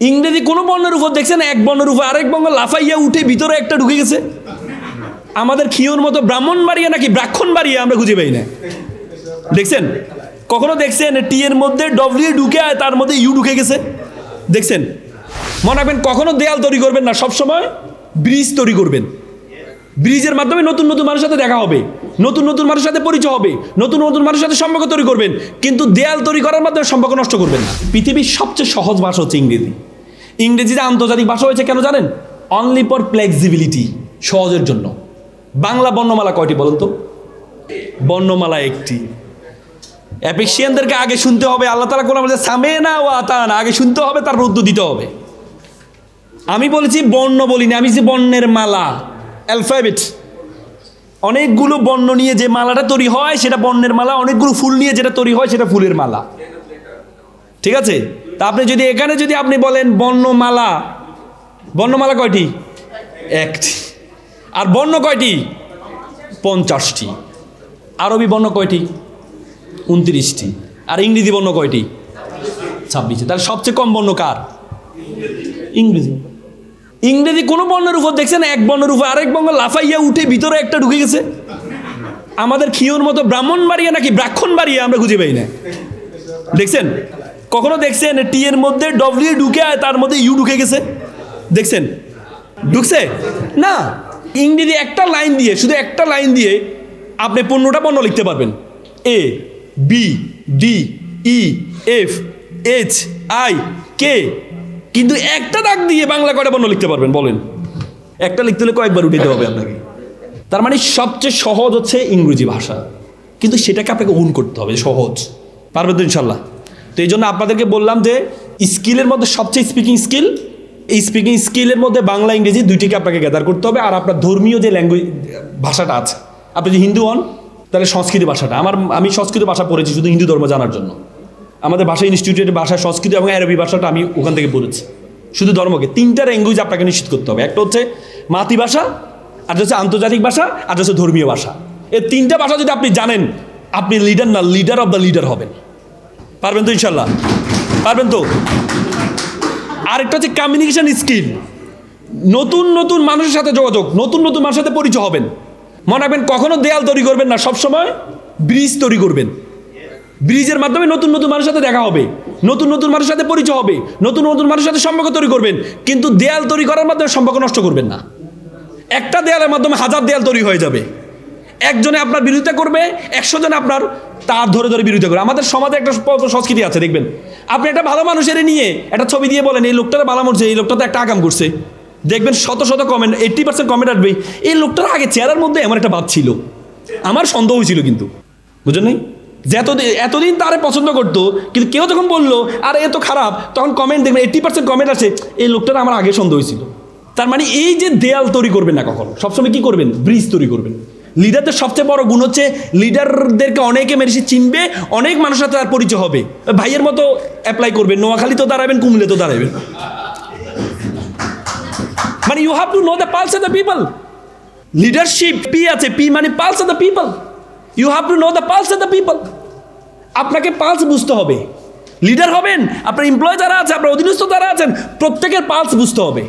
ইংরেজি কোনো বর্ণের উপর দেখছেন, এক বর্ণের উপর আরেক বর্ণ লাফাইয়া উঠে ভিতরে একটা ঢুকে গেছে। আমাদের খিওর মতো ব্রাহ্মণ বাড়িয়া নাকি ব্রাক্ষণ বাড়িয়া আমরা খুঁজে পাই না। দেখছেন? কখনো দেখছেন টি এর মধ্যে ডব্লিউ ঢুকে আর তার মধ্যে ইউ ঢুকে গেছে? দেখছেন? মনে রাখবেন, কখনো দেয়াল তৈরি করবেন না, সবসময় ব্রিজ তৈরি করবেন। ব্রিজের মাধ্যমে নতুন নতুন মানুষের সাথে দেখা হবে, নতুন নতুন মানুষের সাথে পরিচয় হবে, নতুন নতুন মানুষের সাথে সম্পর্ক তৈরি করবেন, কিন্তু দেয়াল তৈরি করার মাধ্যমে সম্পর্ক নষ্ট করবেন পৃথিবীর সবচেয়ে সহজ ভাষা হচ্ছে ইংরেজি। ইংরেজিতে আন্তর্জাতিক ভাষা হয়েছে কেন জানেন? অনলি ফর ফ্লেক্সিবিলিটি সহজের জন্য। বাংলা বর্ণমালা কয়টি বলুন তো? বর্ণমালা একটি। অ্যাপেক্সিয়ানদেরকে আগে শুনতে হবে, আল্লাহ তালা কোনো বলছে সামে না ও আতান আগে শুনতে হবে, তারপর উত্তর দিতে হবে। আমি বলেছি বর্ণ বলিনি, আমি যে বর্ণের মালা অ্যালফাবেট অনেকগুলো বর্ণ নিয়ে যে মালাটা তৈরি হয়, সেটা বর্ণের মালা, অনেকগুলো ফুল নিয়ে যেটা তৈরি হয়, সেটা ফুলের মালা। ঠিক আছে? তা আপনি যদি এখানে যদি আপনি বলেন বর্ণমালা বর্ণমালা কয়টি? একটি। আর বর্ণ কয়টি? পঞ্চাশটি। আরবি বর্ণ কয়টি? উনত্রিশটি। আর ইংরেজি বর্ণ কয়টি? ছাব্বিশটি। তাহলে সবচেয়ে কম বর্ণ কার? ইংরেজি। ইংরেজি কোনো বর্ণের উপর দেখছেন, এক বর্ণের উপর আরেক বর্ণ লাফাইয়া উঠে ভিতরে একটা ঢুকে গেছে? আমাদের খিওর মতো ব্রাহ্মণ বাড়িয়া নাকি ব্রাক্ষণ বাড়িয়া আমরা খুঁজে পাই না? দেখছেন? কখনো দেখছেন টি এর মধ্যে ডব্লিউ ঢুকে আর তার মধ্যে ইউ ঢুকে গেছে? দেখছেন? ঢুকছে? না। ইংরেজি একটা লাইন দিয়ে, শুধু একটা লাইন দিয়ে আপনি পণ্যটা পণ্য লিখতে পারবেন। A B D E F H I K কিন্তু একটা দাগ দিয়ে বাংলা কয়টা পণ্য লিখতে পারবেন, বলেন। একটা লিখতে হলে কয়েকবার উঠাতে হবে আপনাকে। তার মানে সবচেয়ে সহজ হচ্ছে ইংরেজি ভাষা। কিন্তু সেটাকে আপনাকে ওন করতে হবে, সহজ। পারবেন তো ইনশাল্লাহ? তো এই জন্য আপনাদেরকে বললাম যে স্কিলের মধ্যে সবচেয়ে স্পিকিং স্কিল এই স্পিকিং স্কিলের মধ্যে বাংলা, ইংরেজি দুইটিকে আপনাকে গ্যাদার করতে হবে আর আপনার ধর্মীয় যে ল্যাঙ্গুয়েজ ভাষাটা আছে। আপনি যদি হিন্দু হন, তাহলে সংস্কৃত ভাষাটা। আমার, আমি সংস্কৃত ভাষা পড়েছি শুধু হিন্দু ধর্ম জানার জন্য। আমাদের ভাষা ইনস্টিটিউটের ভাষা, সংস্কৃত এবং আরবি ভাষাটা আমি ওখান থেকে পড়েছি। শুধু ধর্মকে। তিনটা ল্যাঙ্গুয়েজ আপনাকে নিশ্চিত করতে হবে। একটা হচ্ছে মাতৃভাষা, আর হচ্ছে আন্তর্জাতিক ভাষা, আর হচ্ছে ধর্মীয় ভাষা। এই তিনটা ভাষা যদি আপনি জানেন, আপনি লিডার না লিডার অফ দ্য লিডার হবেন। পারবেন তো ইনশাল্লাহ। পারবেন তো? আরেকটা হচ্ছে কমিউনিকেশন স্কিল নতুন নতুন মানুষের সাথে যোগাযোগ, নতুন নতুন মানুষের সাথে পরিচয় হবেন। মনে রাখবেন, কখনো দেয়াল তৈরি করবেন না, সবসময় ব্রিজ তৈরি করবেন। ব্রিজের মাধ্যমে নতুন নতুন মানুষের সাথে দেখা হবে। নতুন নতুন মানুষের সাথে পরিচয় হবে। নতুন নতুন মানুষের সাথে সম্পর্ক তৈরি করবেন। কিন্তু দেয়াল তৈরি করার মাধ্যমে সম্পর্ক নষ্ট করবেন না। একটা দেয়ালের মাধ্যমে হাজার দেয়াল তৈরি হয়ে যাবে। একজনে আপনার বিরোধিতা করবে, একশো জন আপনার তার ধরে ধরে বিরোধিতা করবে। আমাদের সমাজে একটা সংস্কৃতি আছে, দেখবেন। আপনি একটা ভালো মানুষের নিয়ে একটা ছবি দিয়ে বলেন, এই লোকটার ভালো মরছে এই লোকটা তো একটা আগাম করছে। দেখবেন শত শত কমেন্ট এইট্টি পার্সেন্ট কমেন্ট আসবে এই লোকটার আগে চেহারার মধ্যে আমার একটা ভাব ছিল। আমার সন্দেহ হয়েছিল কিন্তু। বুঝলেন নাই? যে এতদিন এতদিন তারে পছন্দ করতো, কিন্তু কেউ যখন বলল, আর, এ তো খারাপ, তখন কমেন্ট দেখবেন এইট্টি পার্সেন্ট কমেন্ট আছে এই লোকটার আমার আগে সন্দেহ হয়েছিল। তার মানে এই যে দেয়াল তৈরি করবেন না কখনো, সবসময় কি করবেন? ব্রিজ তৈরি করবেন। লিডারদের সবচেয়ে বড় গুণ হচ্ছে লিডারদেরকে অনেকে মেরেছি, চিনবে, অনেক মানুষের তার পরিচয় হবে। ভাইয়ের মতো অ্যাপ্লাই করবেন নোয়াখালী তো দাঁড়াবেন, কুমিল্লে তো দাঁড়াবেন। মানে you have to know the pulse of the people leadership P আছে পি মানে pulse of the people you have to know the pulse of the people আপনাকে পালস বুঝতে হবে। লিডার হবেন, আপনার এমপ্লয় যারা আছে, আপনার অধীনস্থ যারা আছেন, প্রত্যেকের পালস বুঝতে হবে।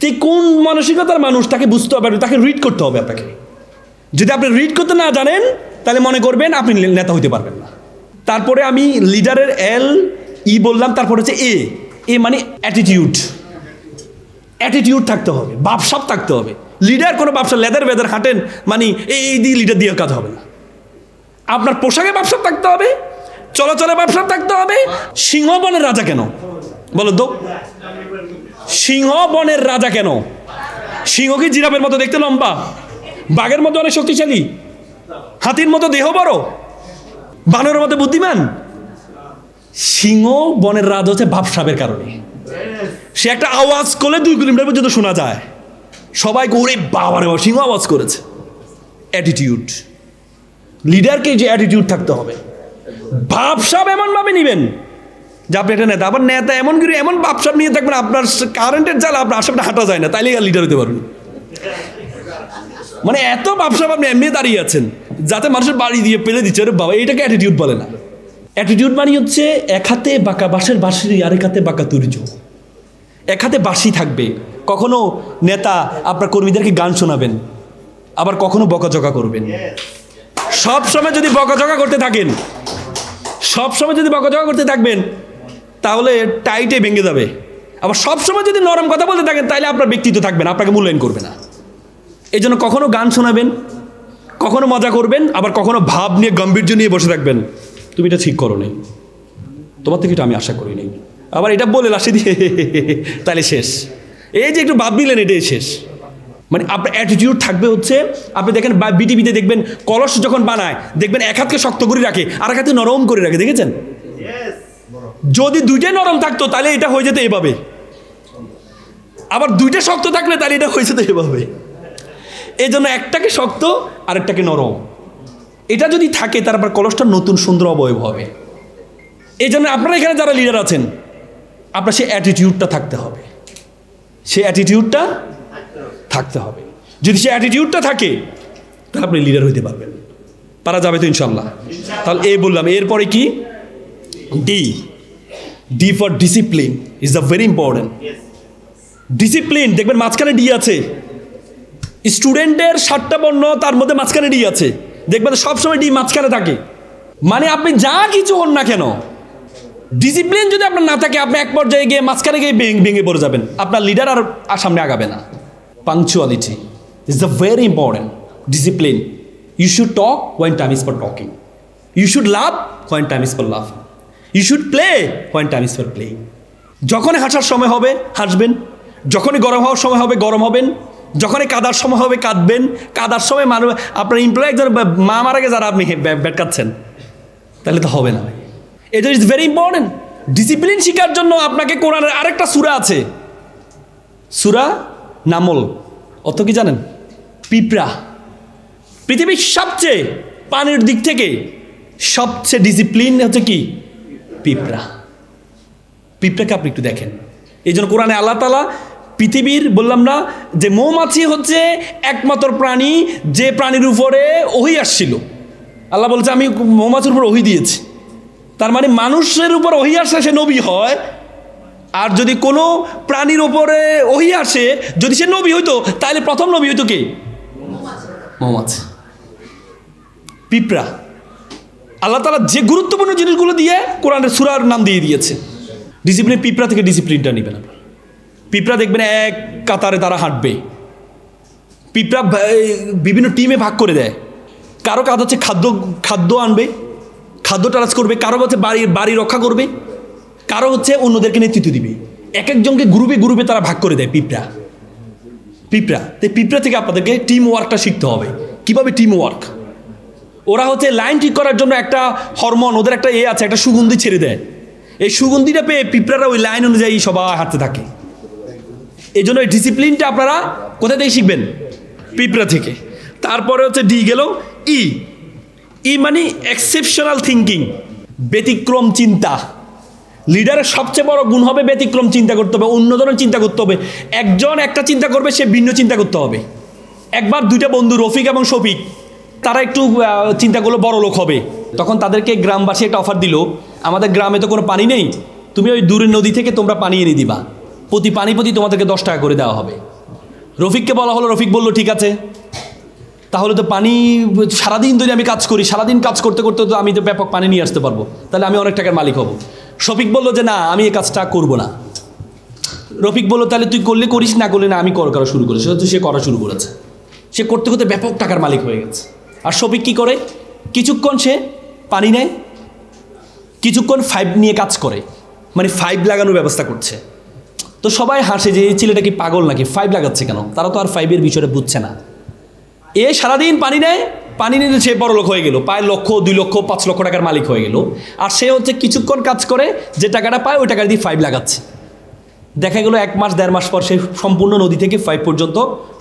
তে কোন মানসিকতার মানুষ, তাকে বুঝতে হবে, তাকে রিড করতে হবে আপনাকে। যদি আপনি রিড করতে না জানেন, তাহলে মনে করবেন আপনি নেতা হইতে পারবেন না। তারপরে আমি লিডারের এল ই বললাম, তারপরে হচ্ছে এ এ মানে অ্যাটিটিউড অ্যাটিটিউড থাকতে হবে বাপসাপ থাকতে হবে। লিডার কোনো ব্যবসা লেদার বেদার হাঁটেন মানে এই দিয়ে লিডার দিয়ে কাজ হবে না। আপনার পোশাকে ব্যবসা থাকতে হবে, চলাচলে ব্যবসা থাকতে হবে। সিংহ বনের রাজা কেন? বলো তো। সিংহ বনের রাজা কেন? সিংহ কি জিরাফের মতো দেখতে লম্বা? বাঘের মতো অনেক শক্তিশালী। হাতির মতো দেহ বড়। বানরের মতো বুদ্ধিমান। সিংহ বনের রাজ হচ্ছে ভাবসাবের কারণে। সে একটা আওয়াজ করলে দুই কিলোমিটার পর্যন্ত শোনা যায়। সবাই ওরে বাবা, সিংহ আওয়াজ করেছে। অ্যাটিটিউড লিডারকে যে অ্যাটিটিউড থাকতে হবে। ভাবসাব এমনভাবে নেবেন। যে আপনি একটা নেতা, আবার নেতা এমন কিছু এমন ভাবসাব নিয়ে থাকবেন, আপনার কারেন্টের জাল আপনার আশেপাশে হাঁটা যায় না। তাইলে লিডার হতে পারবেন। মানে এত ভাবসাব আপনি এমনি দাঁড়িয়ে আছেন, যাতে মানুষের বাড়ি দিয়ে পেলে দিচ্ছে। আরে বাবা এটাকে অ্যাটিটিউড বলে না। অ্যাটিটিউড মানে হচ্ছে এক হাতে বাঁকা বাঁশের বাঁশির আরেক হাতে বাঁকা তুর্য এক হাতে বাঁশি থাকবে। কখনো নেতা আপনার কর্মীদেরকে গান শোনাবেন, আবার কখনো বকাঝকা করবেন। সব সময় যদি বকাঝকা করতে থাকেন, সব সময় যদি বকাঝকা করতে থাকবেন, তাহলে টাইটে ভেঙে যাবে। আবার সব সময় যদি নরম কথা বলতে থাকেন, তাহলে আপনার ব্যক্তিত্ব থাকবে না, আপনাকে মূল্যায়ন করবে না। এই জন্য কখনো গান শোনাবেন, কখনো মজা করবেন, আবার কখনো ভাব নিয়ে গাম্ভীর্য নিয়ে বসে থাকবেন। তুমি এটা ঠিক করো নি তোমার থেকে এটা আমি আশা করি নাই আবার এটা বলে লাসে দিয়ে তাহলে শেষ। এই যে একটু ভাব নিলেন, এটাই শেষ। মানে আপনার অ্যাটিটিউড থাকবে হচ্ছে, আপনি দেখেন বা বিটিভিতে দেখবেন, কলস যখন বানায়, দেখবেন এক হাতকে শক্ত করে রাখে, আর এক হাতে নরম করে রাখে, দেখেছেন? যদি দুইটাই নরম থাকতো, তাহলে এটা হয়ে যেত এভাবে। আবার দুইটা শক্ত থাকলে তাহলে এটা হয়ে যেত এভাবে। এই জন্য একটাকে শক্ত আরেকটাকে নরম। এটা যদি থাকে তারপর কলসটা নতুন সুন্দর অবয়ব হবে। এই জন্য আপনারা এখানে যারা লিডার আছেন আপনার সেই অ্যাটিটিউডটা থাকতে হবে। সেই অ্যাটিটিউডটা থাকতে হবে। যদি সেই অ্যাটিটিউডটা থাকে তাহলে আপনি লিডার হইতে পারবেন। পারা যাবে তো ইনশাল্লাহ তাহলে এ বললাম এরপরে কি? D D for discipline is the very important discipline দেখবেন মাঝখানে ডি আছে। স্টুডেন্টের সাতটা বর্ণ তার মধ্যে মাঝখানে ডি আছে। দেখবেন সবসময় ডি মাঝখানে থাকে। মানে আপনি যা কিছু হন না কেন ডিসিপ্লিন যদি আপনার না থাকে, আপনি এক পর্যায়ে গিয়ে মাঝখানে গিয়ে ভেঙে ভেঙে পড়ে যাবেন। আপনার লিডার আর সামনে আগাবে না। Punctuality is the very important discipline you should talk when time is for talking you should love when time is for love you should play when time is for play যখনই হাসার সময় হবে, হাসবেন। যখনই গরম হওয়ার সময় হবে, গরম হবেন। যখনই কাদার সময় হবে কাঁদবেন, কাদার সময় মানুষ আপনার এমপ্লয় একজন মা মারা গেছে যারা আপনি ব্যাট কাটছেন তাহলে তো হবে না। এটা ইজ ভেরি ইম্পর্টেন্ট ডিসিপ্লিন শেখার জন্য আপনাকে কোরআনের আরেকটা সুরা আছে। সুরা নামল। অত কি জানেন? পিঁপড়া। পৃথিবীর সবচেয়ে পানির দিক থেকে সবচেয়ে ডিসিপ্লিন হচ্ছে কি? পিঁপড়া। পিঁপড়াকে আপনি একটু দেখেন। এই জন্য কোরআনে আল্লাহ তালা পৃথিবীর বললাম না, যে মৌমাছি হচ্ছে একমাত্র প্রাণী যে প্রাণীর উপরে ওহি আসছিল। আল্লাহ বলছে, আমি মৌমাছির উপর ওহি দিয়েছি। তার মানে মানুষের উপর ওহি আসে সে নবী হয়, আর যদি কোনো প্রাণীর ওপরে ওহি আসে, যদি সে নবী হইতো, তাহলে প্রথম নবী হইতো কে? মৌমাছি। পিঁপড়া। আল্লাহ তালা যে গুরুত্বপূর্ণ জিনিসগুলো দিয়ে কোরআনের সুরার নাম দিয়ে দিয়েছে। ডিসিপ্লিন পিঁপড়া থেকে ডিসিপ্লিনটা নেবেন আপনার। পিঁপড়া দেখবেন এক কাতারে তারা হাঁটবে। পিঁপড়া বিভিন্ন টিমে ভাগ করে দেয়। কারও কাজ হচ্ছে খাদ্য খাদ্য আনবে, খাদ্য টারাজ করবে, কারও হচ্ছে বাড়ি বাড়ি রক্ষা করবে, কারও হচ্ছে অন্যদেরকে নেতৃত্ব দিবে। এক একজনকে গ্রুপে গ্রুপে তারা ভাগ করে দেয় পিঁপড়া। পিঁপড়া, তো পিঁপড়া থেকে আপনাদেরকে টিম ওয়ার্কটা শিখতে হবে। কীভাবে টিম ওয়ার্ক ওরা হচ্ছে লাইন ঠিক করার জন্য একটা হরমোন ওদের একটা এ আছে, একটা সুগন্ধি ছেড়ে দেয়। এই সুগন্ধিটা পেয়ে পিঁপড়ারা ওই লাইন অনুযায়ী সবাই হাঁটতে থাকে। এই জন্য এই ডিসিপ্লিনটা আপনারা কোথা থেকে শিখবেন? পিঁপড়া থেকে। তারপরে হচ্ছে ডি গেল ই ই মানে এক্সেপশনাল থিঙ্কিং ব্যতিক্রম চিন্তা। লিডারের সবচেয়ে বড় গুণ হবে ব্যতিক্রম চিন্তা করতে হবে অন্য ধরনের চিন্তা করতে হবে। একজন একটা চিন্তা করবে, সে ভিন্ন চিন্তা করতে হবে। একবার দুইটা বন্ধু, রফিক এবং শফিক, তারা একটু চিন্তা করল বড় লোক হবে। তখন তাদেরকে গ্রামবাসী একটা অফার দিল, আমাদের গ্রামে তো কোনো পানি নেই, তুমি ওই দূরের নদী থেকে তোমরা পানি এনে দিবা। প্রতি পানি প্রতি তোমাদেরকে দশ টাকা করে দেওয়া হবে। রফিককে বলা হলো, রফিক বলল, ঠিক আছে। তাহলে তো পানি, সারাদিন ধরে আমি কাজ করি, সারাদিন কাজ করতে করতে তো আমি তো ব্যাপক পানি নিয়ে আসতে পারব। তাহলে আমি অনেক টাকার মালিক হব। শফিক বলল যে, না, আমি এই কাজটা করব না। রফিক বলল, তাহলে তুই করলে করিস, না করলে না, আমি কর, করা শুরু করেছি সেহেতু সে করা শুরু করেছে। সে করতে করতে ব্যাপক টাকার মালিক হয়ে গেছে। আর শফিক কী করে? কিছুক্ষণ সে পানি নেয়, কিছুক্ষণ ফাইভ নিয়ে কাজ করে। মানে ফাইভ লাগানোর ব্যবস্থা করছে। তো সবাই হাসে যে এই ছেলেটা কি পাগল নাকি? ফাইভ লাগাচ্ছে কেন? তারা তো আর ফাইভের বিষয়টা বুঝছে না। এ সারাদিন পানি নেয়, পানি নিয়ে সে বড় লোক হয়ে গেল। পায় লক্ষ, দুই লক্ষ, পাঁচ লক্ষ টাকার মালিক হয়ে গেল। আর সে হচ্ছে কিছুক্ষণ কাজ করে, যে টাকাটা পায়, ওই টাকা দিয়ে ফাইভ লাগাচ্ছে। দেখা গেল এক মাস, দেড় মাস পর সে সম্পূর্ণ নদী থেকে ফাইভ পর্যন্ত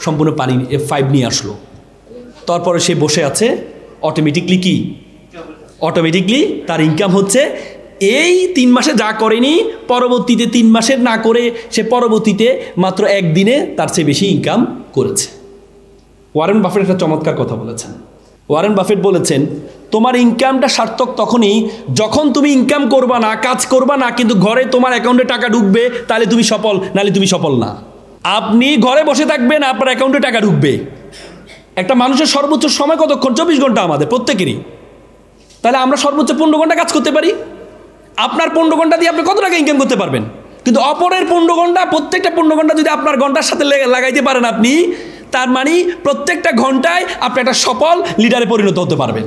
সম্পূর্ণ পানি ফাইভ নিয়ে আসলো। তারপরে সে বসে আছে অটোমেটিকলি কি? অটোমেটিকলি তার ইনকাম হচ্ছে এই তিন মাসে যা করেনি, পরবর্তীতে তিন মাসের না করে সে পরবর্তীতে মাত্র একদিনে তার চেয়ে বেশি ইনকাম করেছে। ওয়ারেন বাফেট একটা চমৎকার কথা বলেছেন। ওয়ারেন বাফেট বলেছেন, তোমার ইনকামটা সার্থক তখনই যখন তুমি ইনকাম করবা না, কাজ করবা না, কিন্তু ঘরে তোমার অ্যাকাউন্টে টাকা ঢুকবে, তাহলে তুমি সফল, নাহলে তুমি সফল না। আপনি ঘরে বসে থাকবেন, আপনার অ্যাকাউন্টে টাকা ঢুকবে। একটা মানুষের সর্বোচ্চ সময় কতক্ষণ? চব্বিশ ঘণ্টা আমাদের, প্রত্যেকেরই। তাহলে আমরা সর্বোচ্চ পনেরো ঘণ্টা কাজ করতে পারি? আপনার পনেরো ঘণ্টা দিয়ে আপনি কত টাকা ইনকাম করতে পারবেন? কিন্তু অপরের পনেরো ঘণ্টা প্রত্যেকটা পনেরো ঘণ্টা যদি আপনার ঘণ্টার সাথে লাগাইতে পারেন আপনি তার মানে প্রত্যেকটা ঘন্টায় আপনি একটা সফল লিডারে পরিণত হতে পারবেন।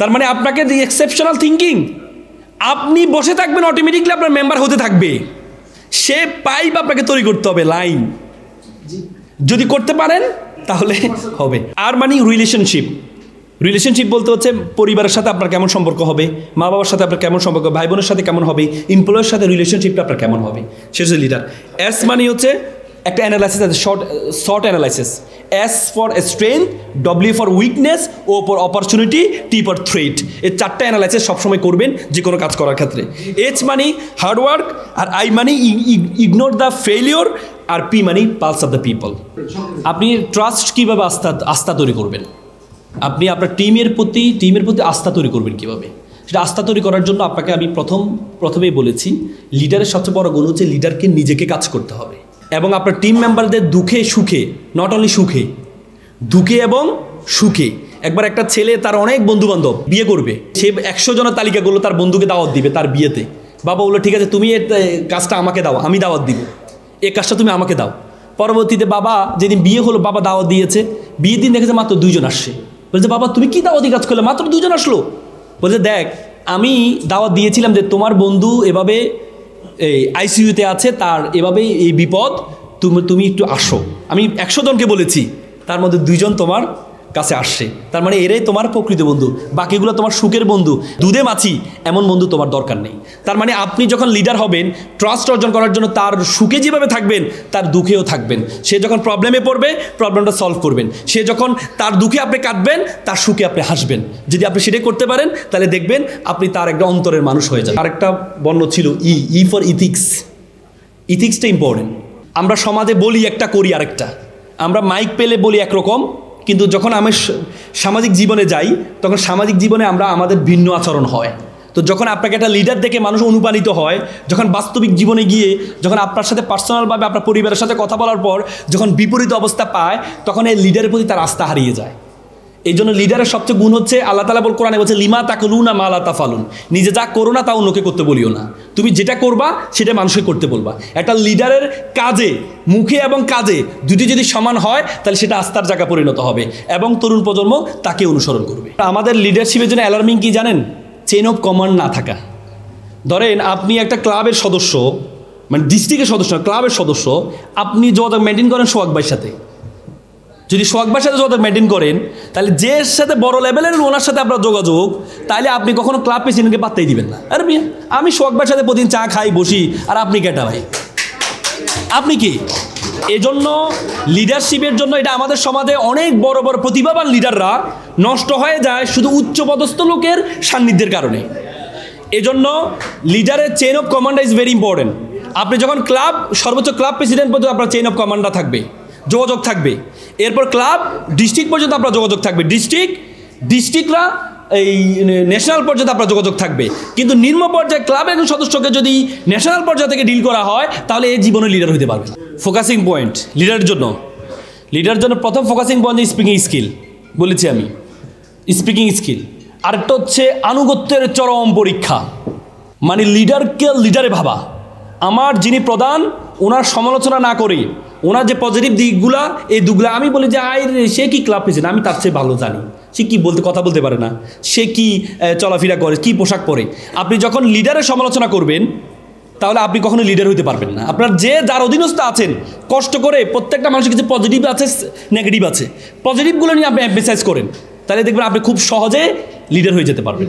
তার মানে আপনাকে যে এক্সেপশনাল থিঙ্কিং আপনি বসে থাকবেন অটোমেটিকলি আপনার মেম্বার হতে থাকবে। সে পাইপ আপনাকে তৈরি করতে হবে লাইন যদি করতে পারেন তাহলে হবে। আর মানে রিলেশনশিপ রিলেশনশিপ বলতে হচ্ছে পরিবারের সাথে আপনার কেমন সম্পর্ক হবে মা বাবার সাথে আপনার কেমন সম্পর্ক ভাই বোনের সাথে কেমন হবে এমপ্লয়ের সাথে রিলেশনশিপটা আপনার কেমন হবে? সে হচ্ছে লিডার এস মানে হচ্ছে একটা অ্যানালাইসিস আছে SWOT SWOT analysis S for strength W for weakness O for opportunity T for threat এই চারটা অ্যানালাইসিস সবসময় করবেন যে কোনো কাজ করার ক্ষেত্রে। এইচ মানি হার্ডওয়ার্ক আর আই মানে ইগনোর দ্য ফেলিওর আর পি মানি পালস অফ দ্য পিপল আপনি ট্রাস্ট কীভাবে আস্থা আস্থা তৈরি করবেন? আপনি আপনার টিমের প্রতি টিমের প্রতি আস্থা তৈরি করবেন কীভাবে? সেটা আস্থা তৈরি করার জন্য আপনাকে আমি প্রথম প্রথমেই বলেছি লিডারের সবচেয়ে বড় গুণ হচ্ছে লিডারকে নিজেকে কাজ করতে হবে। এবং আপনার টিম মেম্বারদের দুঃখে সুখে নট অনলি সুখে দুঃখে এবং সুখে। একবার একটা ছেলে তার অনেক বন্ধু বান্ধব বিয়ে করবে সে একশো জনের তালিকা করল তার বন্ধুকে দাওয়াত দিবে তার বিয়েতে। বাবা বলল ঠিক আছে তুমি এর এ, কাজটা আমাকে দাও আমি দাওয়াত দিব। এই কাজটা তুমি আমাকে দাও। পরবর্তীতে বাবা যেদিন বিয়ে হলো বাবা দাওয়াত দিয়েছে। বিয়ের দিন দেখেছে মাত্র দুইজন আসছে। বলছে, বাবা, তুমি কি দাওয়াতি কাজ করলে? মাত্র দুজন আসলো। বলছে, দেখ, আমি দাওয়াত দিয়েছিলাম যে তোমার বন্ধু এভাবে এই আইসিইউতে আছে, তার এভাবে এই বিপদ, তুমি তুমি একটু আসো। আমি একশো জনকে বলেছি, তার মধ্যে দুইজন তোমার কাছে আসছে। তার মানে এরাই তোমার প্রকৃত বন্ধু, বাকিগুলো তোমার সুখের বন্ধু। দুধে মাছি, এমন বন্ধু তোমার দরকার নেই। তার মানে আপনি যখন লিডার হবেন ট্রাস্ট অর্জন করার জন্য তার সুখে যেভাবে থাকবেন, তার দুঃখেও থাকবেন। সে যখন প্রবলেমে পড়বে প্রবলেমটা সলভ করবেন। সে যখন তার দুঃখে আপনি কাটবেন, তার সুখে আপনি হাসবেন। যদি আপনি সেটাই করতে পারেন, তাহলে দেখবেন আপনি তার একটা অন্তরের মানুষ হয়ে যান আরেকটা বর্ণ ছিল ই ই ফর ইথিক্স ইথিক্সটা ইম্পর্টেন্ট আমরা সমাজে বলি একটা, করি আরেকটা। আমরা মাইক পেলে বলি একরকম কিন্তু যখন আমি সামাজিক জীবনে যাই, তখন সামাজিক জীবনে আমরা আমাদের ভিন্ন আচরণ হয়। তো যখন আপনাকে একটা লিডার দেখে মানুষ অনুপ্রাণিত হয়, যখন বাস্তবিক জীবনে গিয়ে, যখন আপনার সাথে পার্সোনালভাবে আপনার পরিবারের সাথে কথা বলার পর, যখন বিপরীত অবস্থা পায়, তখন এই লিডারের প্রতি তার আস্থা হারিয়ে যায়। এই জন্য লিডারের সবচেয়ে গুণ হচ্ছে আল্লাহ তালা বল কোরআনে বলছে, লিমা তাকলু না মা মালা তাফালুন। নিজে যা করো না তা অন্যকে করতে বলিও না। তুমি যেটা করবা, সেটা মানুষকে করতে বলবা। একটা লিডারের কাজে, মুখে এবং কাজে দুটি যদি সমান হয়, তাহলে সেটা আস্থার জায়গা পরিণত হবে এবং তরুণ প্রজন্ম তাকে অনুসরণ করবে। আমাদের লিডারশিপের জন্য অ্যালার্মিং কি জানেন? চেন অফ কমান্ড না থাকা। ধরেন আপনি একটা ক্লাবের সদস্য মানে ডিস্ট্রিক্টের সদস্য, ক্লাবের সদস্য, আপনি যোগাযোগ মেনটেন করেন সোহাগ ভাইয়ের সাথে। যদি সোহাগবার সাথে যোগাযোগ মেনটেন করেন তাহলে যে সাথে বড় লেভেলের ওনার সাথে আপনার যোগাযোগ তাহলে আপনি কখনো ক্লাব প্রেসিডেন্টকে পাত্তাই দিবেন না। আরে মিয়া, আমি সোহাগবার সাথে প্রতিদিন চা খাই বসি আর আপনি কেটা ভাই? আপনি কি? এজন্য লিডারশিপের জন্য এটা আমাদের সমাজে অনেক বড় বড় প্রতিভাবান লিডাররা নষ্ট হয়ে যায় শুধু উচ্চপদস্থ লোকের সান্নিধ্যের কারণে। এজন্য লিডারের chain of command is very important আপনি যখন ক্লাব সর্বোচ্চ ক্লাব প্রেসিডেন্ট পর্যন্ত আপনার চেইন অফ কমান্ডার থাকবে। যোগাযোগ থাকবে। এরপর ক্লাব, ডিস্ট্রিক্ট পর্যন্ত আপনার যোগাযোগ থাকবে। ডিস্ট্রিক্ট, ডিস্ট্রিক্টরা এই ন্যাশনাল পর্যায়ে আপনার যোগাযোগ থাকবে। কিন্তু নিম্ন পর্যায়ে ক্লাবের একজন সদস্যকে যদি ন্যাশনাল পর্যায়ে থেকে ডিল করা হয়, তাহলে এই জীবনে লিডার হতে পারবে ফোকাসিং পয়েন্ট লিডারের জন্য। লিডারের জন্য প্রথম ফোকাসিং পয়েন্ট স্পিকিং স্কিল বলেছি আমি। স্পিকিং স্কিল আরেকটা হচ্ছে আনুগত্যের চরম পরীক্ষা। মানে লিডারকে লিডারে ভাবা। আমার যিনি প্রধান, ওনার সমালোচনা না করে ওনার যে পজিটিভ দিকগুলা, এই দিকগুলো আমি বলি যে, আয় সে কি ক্লাব প্রেসিডেন্ট আমি তার চেয়ে ভালো জানি। সে কি বলতে, কথা বলতে পারে না। সে কি চলাফেরা করে, কি পোশাক পরে? আপনি যখন লিডারের সমালোচনা করবেন, তাহলে আপনি কখনো লিডার হতে পারবেন না। আপনার যে, যার অধীনস্থ আছেন, কষ্ট করে প্রত্যেকটা মানুষের কিছু পজিটিভ আছে নেগেটিভ আছে। পজিটিভগুলো নিয়ে আপনি এম্পেসাইজ করেন। তাহলে দেখবেন আপনি খুব সহজে লিডার হয়ে যেতে পারবেন।